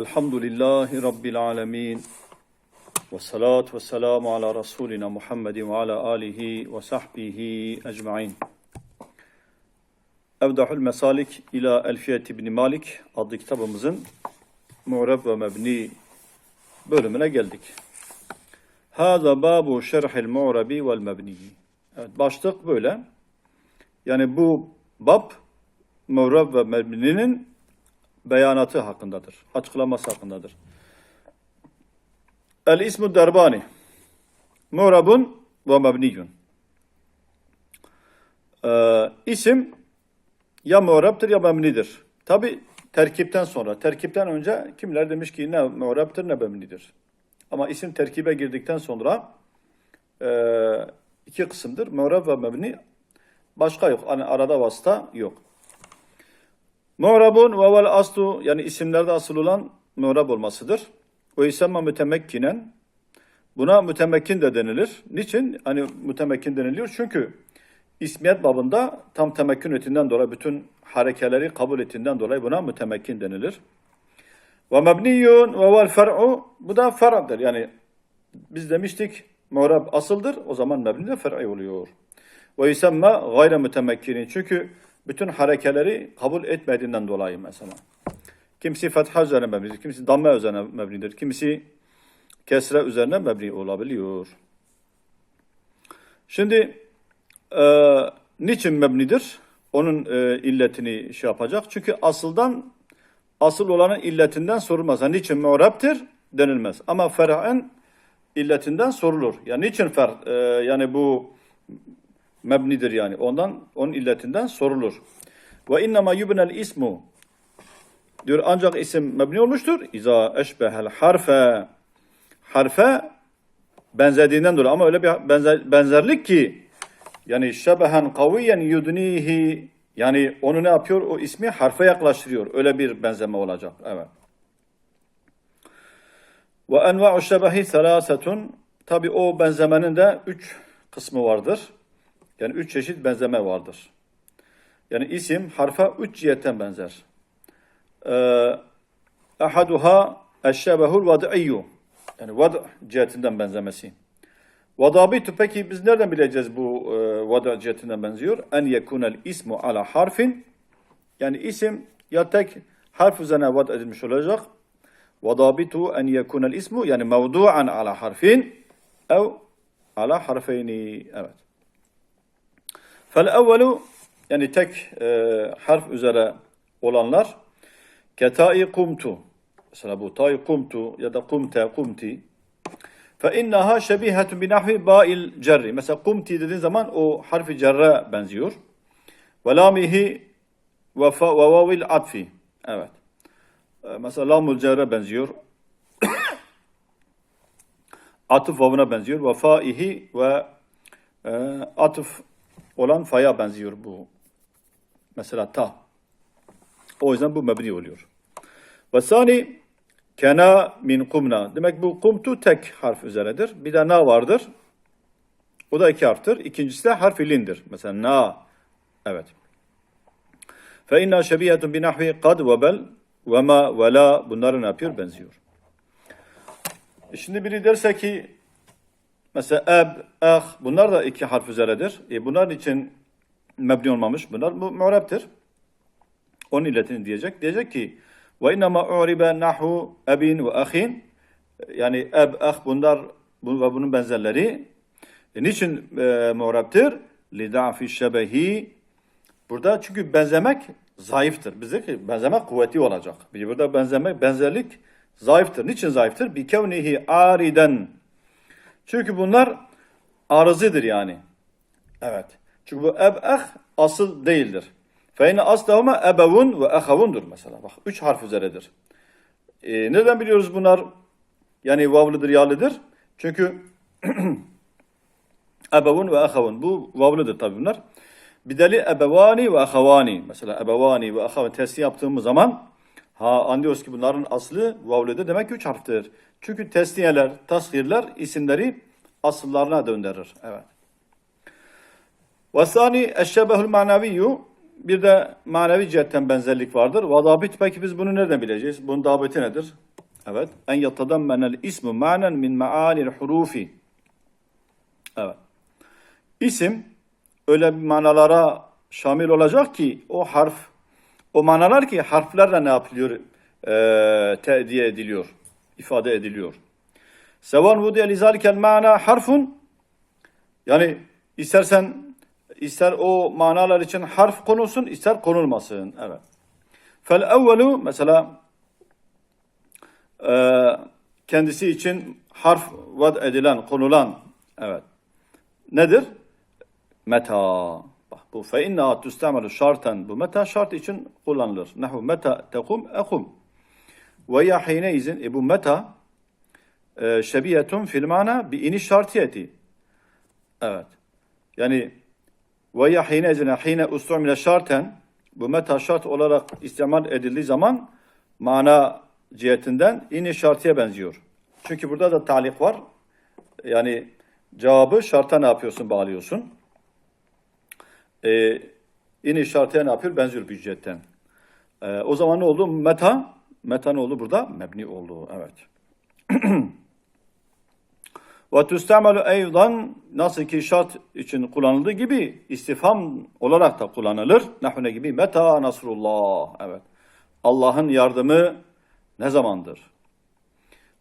Elhamdülillahi Rabbil alemin. Ve salatu ve selamu ala Resulina Muhammedin ve ala alihi ve sahbihi ecma'in. Evdahul Mesalik ila Elfiyet İbni Malik adlı kitabımızın Mu'rab ve Mebni bölümüne geldik. Hâzâ bâbu şerhil mu'rabi vel mebni. Evet, başlık böyle. Yani bu bab Mu'rab ve Mebni'nin beyanatı hakkındadır. Açıklaması hakkındadır. El ismu derbani. Mu'rabun ve mebniyun. Ee, isim ya mu'rabtır ya mebnidir. Tabi terkipten sonra, terkipten önce kimler demiş ki ne mu'rabtır ne mebnidir. Ama isim terkibe girdikten sonra e, iki kısımdır. Mu'rab ve mebni başka yok. Hani arada vasıta yok. Mu'rabun ve vel aslu yani isimlerde asıl olan mu'rab olmasıdır. O isemma mütemekkinen. Buna mütemekkin de denilir. Niçin? Hani mütemekkin deniliyor? Çünkü ismiyet babında tam temekkün etinden dolayı bütün harekeleri kabul ettiğinden dolayı buna mütemekkin denilir. Ve mebniyun ve vel fer'u bu da fer'dir. Yani biz demiştik mu'rab asıldır. O zaman mebni de fer'i oluyor. Ve yusemma gayre mütemekkinin. Çünkü bütün harekeleri kabul etmediğinden dolayı mesela. Kimisi fetha üzerine mebnidir, kimisi damme üzerine mebnidir, kimisi kesre üzerine mebni olabiliyor. Şimdi e, niçin mebnidir? Onun e, illetini şey yapacak. Çünkü asıldan asıl olanın illetinden sorulmaz. Yani niçin mu'rabtir denilmez. Ama fer'en illetinden sorulur. Yani niçin fer e, yani bu mebnidir yani. Ondan onun illetinden sorulur. Ve innema yubnel ismu diyor ancak isim mebni olmuştur. İza eşbehel harfe harfe benzediğinden dolayı ama öyle bir benzer, benzerlik ki yani şebehen kaviyen yudnihi yani onu ne yapıyor? O ismi harfe yaklaştırıyor. Öyle bir benzeme olacak. Evet. Ve enva'u şebehi selasetun tabi o benzemenin de üç kısmı vardır. Yani üç çeşit benzeme vardır. Yani isim harfa üç cihetten benzer. Ee, ahaduha eşşebehul vad'iyyu. Yani vad cihetinden benzemesi. Vadabitu peki biz nereden bileceğiz bu e, vada cihetinden benziyor? En yekunel ismu ala harfin. Yani isim ya tek harf üzerine vad edilmiş olacak. Vadabitu en yekunel ismu yani mevdu'an ala harfin ev ala harfeyni. Evet. Fel evvelu yani tek e, harf üzere olanlar ketai kumtu. Mesela bu tay kumtu ya da kumte kumti. Fe innaha şebihetun binahvi ba'il cerri. Mesela kumti dediğin zaman o harfi cerre benziyor. Ve lamihi ve vavil atfi. Evet. E, Mesela lamul cerre benziyor. atıf vavına benziyor. Ve faihi ve e, atıf olan faya benziyor bu. Mesela ta. O yüzden bu mebni oluyor. Ve sani kena min kumna. Demek bu kumtu tek harf üzeredir. Bir de na vardır. O da iki harftir. İkincisi de harf lindir. Mesela na. Evet. Fe inna şebiyetun binahvi kad ve bel ve ma ve la bunları ne yapıyor? Benziyor. E Şimdi biri derse ki mesela eb, ah bunlar da iki harf üzeredir. E bunların için mebni olmamış. Bunlar bu mu'rab'tir. Onun illetini diyecek. Diyecek ki ve innema u'ribe nahu ebin ve ahin yani eb, ah bunlar bu, ve bunun benzerleri e, niçin e, mu'rab'tir? Lida'fi şebehi Burada çünkü benzemek zayıftır. Bizdeki benzemek kuvveti olacak. Burada benzemek, benzerlik zayıftır. Niçin zayıftır? Bi kevnihi ariden. Çünkü bunlar arızıdır yani. Evet. Çünkü bu eb eh asıl değildir. Fe inne aslahuma ebevun ve ehavundur mesela. Bak üç harf üzeredir. Ee, nereden biliyoruz bunlar? Yani vavlıdır, yalıdır. Çünkü ebevun ve ehavun. Bu vavlıdır tabi bunlar. Bir deli ebevani ve ahavani. Mesela ebevani ve ahavani testi yaptığımız zaman ha anlıyoruz ki bunların aslı vavlıdır. Demek üç harftir. Çünkü tesniyeler, tasgirler isimleri asıllarına döndürür. Evet. Vasani eşşebehül manaviyyu bir de manevi cihetten benzerlik vardır. Vadabit peki biz bunu nereden bileceğiz? Bunun dabiti nedir? Evet. En yatadammenel ismu manen min maanil hurufi. Evet. İsim öyle bir manalara şamil olacak ki o harf, o manalar ki harflerle ne yapılıyor? Ee, te'diye ediliyor, ifade ediliyor. Sevan vudiye lizalikel mana harfun yani istersen ister o manalar için harf konulsun, ister konulmasın. Evet. Fel evvelu mesela e, kendisi için harf vad edilen, konulan evet. Nedir? Meta. Bu fe inna tustamalu şarten. Bu meta şart için kullanılır. Nahu meta tekum ekum. Ve ya hine izin. E bu meta e, şebiyetun fil mana bi iniş şartiyeti. Evet. Yani ve ya hine izin. Hine ustumile şarten. Bu meta şart olarak istimal edildiği zaman mana cihetinden iniş şartiye benziyor. Çünkü burada da talik var. Yani cevabı şarta ne yapıyorsun? Bağlıyorsun. Ee, iniş şartıya ne yapıyor? Benziyor bir cihetten. Ee, o zaman ne oldu? Meta. Meta ne oldu burada? Mebni oldu. Evet. Ve tüstemelu eydan nasıl ki şart için kullanıldığı gibi istifham olarak da kullanılır. Nahune gibi meta nasrullah. Evet. Allah'ın yardımı ne zamandır?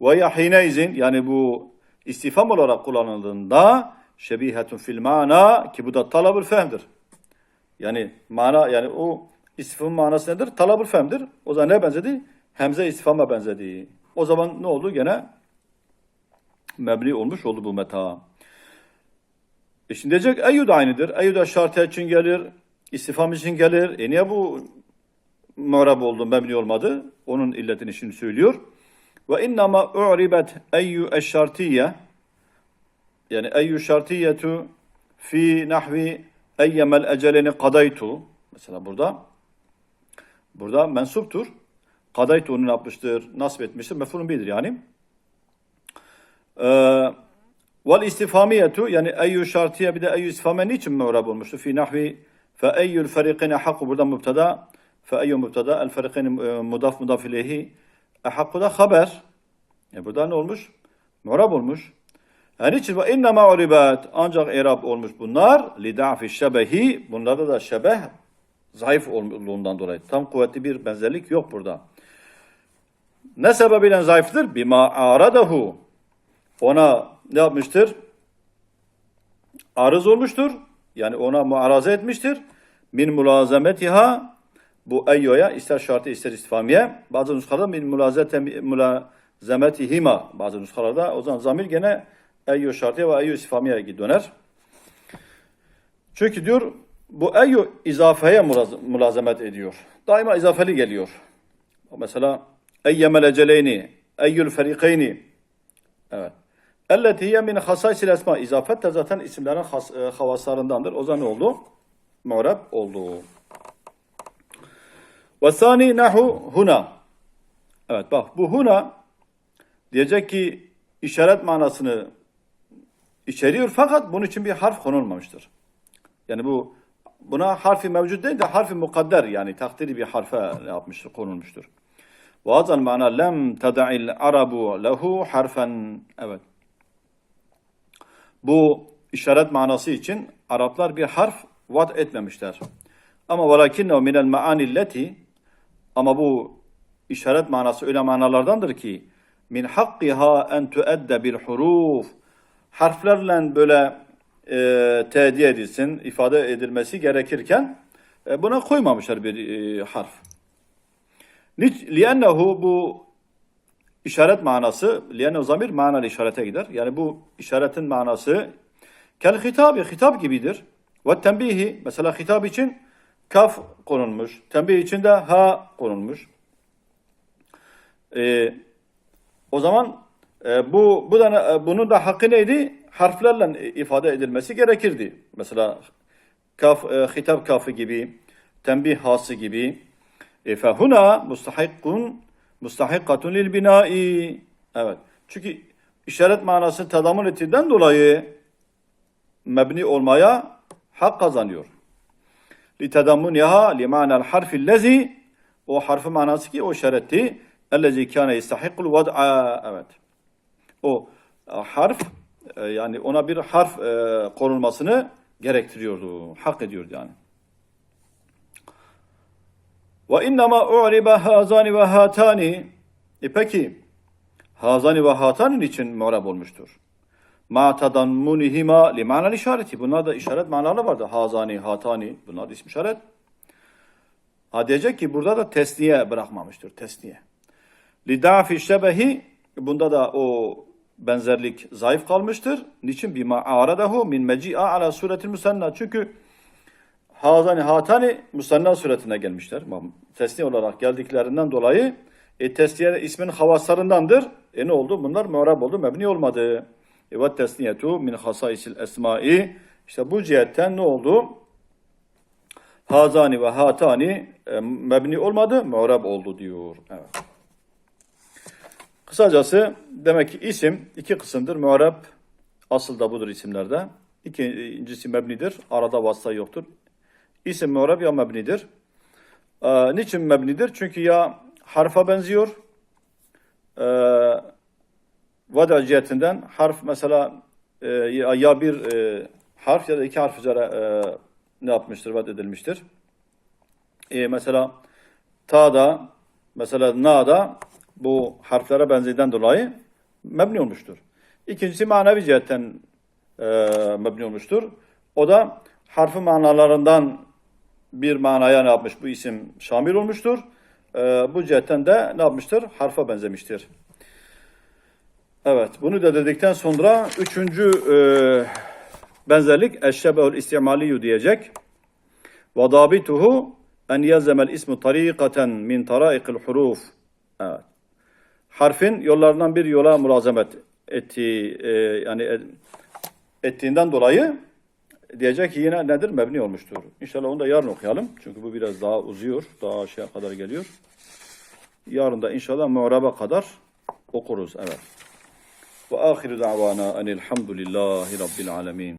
Ve yahine izin yani bu istifham olarak kullanıldığında şebihetun fil mana ki bu da talabül fehmdir. Yani mana yani o istifham manası nedir? Talabül fehmdir. O zaman ne benzedi? Hemze istifhama benzedi. O zaman ne oldu? Gene mebni olmuş oldu bu meta. E şimdi diyecek eyyü de aynıdır. Eyyü de şartı için gelir, istifham için gelir. E niye bu mu'rab oldu, mebni olmadı? Onun illetini şimdi söylüyor. Ve innama u'ribet eyyü eşşartiye yani eyyü şartiyetu fi nahvi eyyemel eceleni kadaytu mesela burada burada mensuptur. Kadaytu onu yapmıştır? Nasip etmiştir. Mefulun bilir yani. Ee, vel istifamiyetu yani eyyü şartiye bir de eyyü istifame niçin mu'rab olmuştu? Fi nahvi fe eyyül ferikine hakku burada mübtada fe eyyü mübtada el ferikine mudaf mudaf ileyhi e hakku da haber. E burada ne olmuş? Mu'rab olmuş. Yani için ve inne ma'ribat ancak irab olmuş bunlar li da'fi şebehi bunlarda da şebeh zayıf olduğundan dolayı tam kuvvetli bir benzerlik yok burada. Ne sebebiyle zayıftır? Bima aradahu. Ona ne yapmıştır? Arız olmuştur. Yani ona muaraza etmiştir. Min mulazametiha bu eyyoya ister şartı ister istifamiye. Bazı nuskalarda min mulazete mulazametihima. Bazı nuskalarda o zaman zamir gene eyyo şartıya ve eyyo istifamiye döner. Çünkü diyor bu eyyo izafeye mulazamet ediyor. Daima izafeli geliyor. Mesela eyyemel eceleyni, eyyül ferikeyni. Evet. Elleti hiye min hasaisil esma. İzafet de zaten isimlerin has, e, havaslarındandır. O zaman ne oldu? Mu'rab oldu. Ve sani nahu huna. Evet bak bu huna diyecek ki işaret manasını içeriyor fakat bunun için bir harf konulmamıştır. Yani bu buna harfi mevcut değil de harfi mukadder yani takdiri bir harfe yapmıştır, konulmuştur. Azal mana lem tada'il arabu lehu harfen. Evet. Bu işaret manası için Araplar bir harf vat etmemişler. Ama velakinne minel maanilleti ama bu işaret manası öyle manalardandır ki min hakkiha en tuedde bil huruf harflerle böyle e, tediye edilsin, ifade edilmesi gerekirken e, buna koymamışlar bir e, harf. Liyennehu bu işaret manası, liyennehu zamir manalı işarete gider. Yani bu işaretin manası kel hitabı, hitap gibidir. Ve tembihi, mesela hitap için kaf konulmuş, tembih için de ha konulmuş. E, o zaman e, bu bu da e, bunun da hakkı neydi? Harflerle ifade edilmesi gerekirdi. Mesela kaf e, hitap kafı gibi, tembih hası gibi. E, fehuna mustahikkun mustahikkatun lil binai. Evet. Çünkü işaret manası tadamun ettiğinden dolayı mebni olmaya hak kazanıyor. Li tadammuniha li mana'l harfi lezi o harfi manası ki o işaretti ellezî kâne yestahikul vad'a. Evet. O e, harf e, yani ona bir harf e, konulmasını gerektiriyordu. Hak ediyordu yani. Ve innema u'ribe hazani ve hatani. E peki hazani ve hatanin için mu'rab olmuştur. Ma tadammunihima li ma'nal işareti. Bunlar da işaret manaları vardı. Hazani, hatani. Bunlar da isim işaret. Ha diyecek ki burada da tesniye bırakmamıştır. Tesniye. Lidafi şebehi. Bunda da o benzerlik zayıf kalmıştır. Niçin? Bima aradahu min meci'a ala suretil musanna. Çünkü hazani, hatani musanna suretine gelmişler. Tesniye olarak geldiklerinden dolayı e, tesniye ismin havaslarındandır. E ne oldu? Bunlar mu'rab oldu, mebni olmadı. E, ve tesniyetu min hasaisil esmai. İşte bu cihetten ne oldu? Hazani ve hatani e, mebni olmadı, mu'rab oldu diyor. Evet. Kısacası demek ki isim iki kısımdır. Mu'rab asıl da budur isimlerde. İkincisi mebnidir. Arada vasıta yoktur. İsim mu'rab ya mebnidir. Ee, niçin mebnidir? Çünkü ya harfa benziyor. Ee, vada cihetinden harf mesela e, ya, bir e, harf ya da iki harf üzere e, ne yapmıştır, vad edilmiştir. E, mesela ta'da, mesela na'da bu harflere benzediğinden dolayı mebni olmuştur. İkincisi manevi cihetten e, mebni olmuştur. O da harfi manalarından bir manaya ne yapmış? Bu isim şamil olmuştur. E, bu cihetten de ne yapmıştır? Harfa benzemiştir. Evet, bunu da dedikten sonra üçüncü e, benzerlik eşşebeül istimaliyu diyecek. Ve dabituhu en yelzemel ismu tarikaten min taraikil huruf. Evet. Harfin yollarından bir yola mülazemet ettiği e, yani ettiğinden dolayı diyecek ki yine nedir? Mebni olmuştur. İnşallah onu da yarın okuyalım. Çünkü bu biraz daha uzuyor. Daha aşağıya kadar geliyor. Yarın da inşallah mu'raba kadar okuruz. Evet. Ve ahiru da'vana enelhamdülillahi rabbil alemin.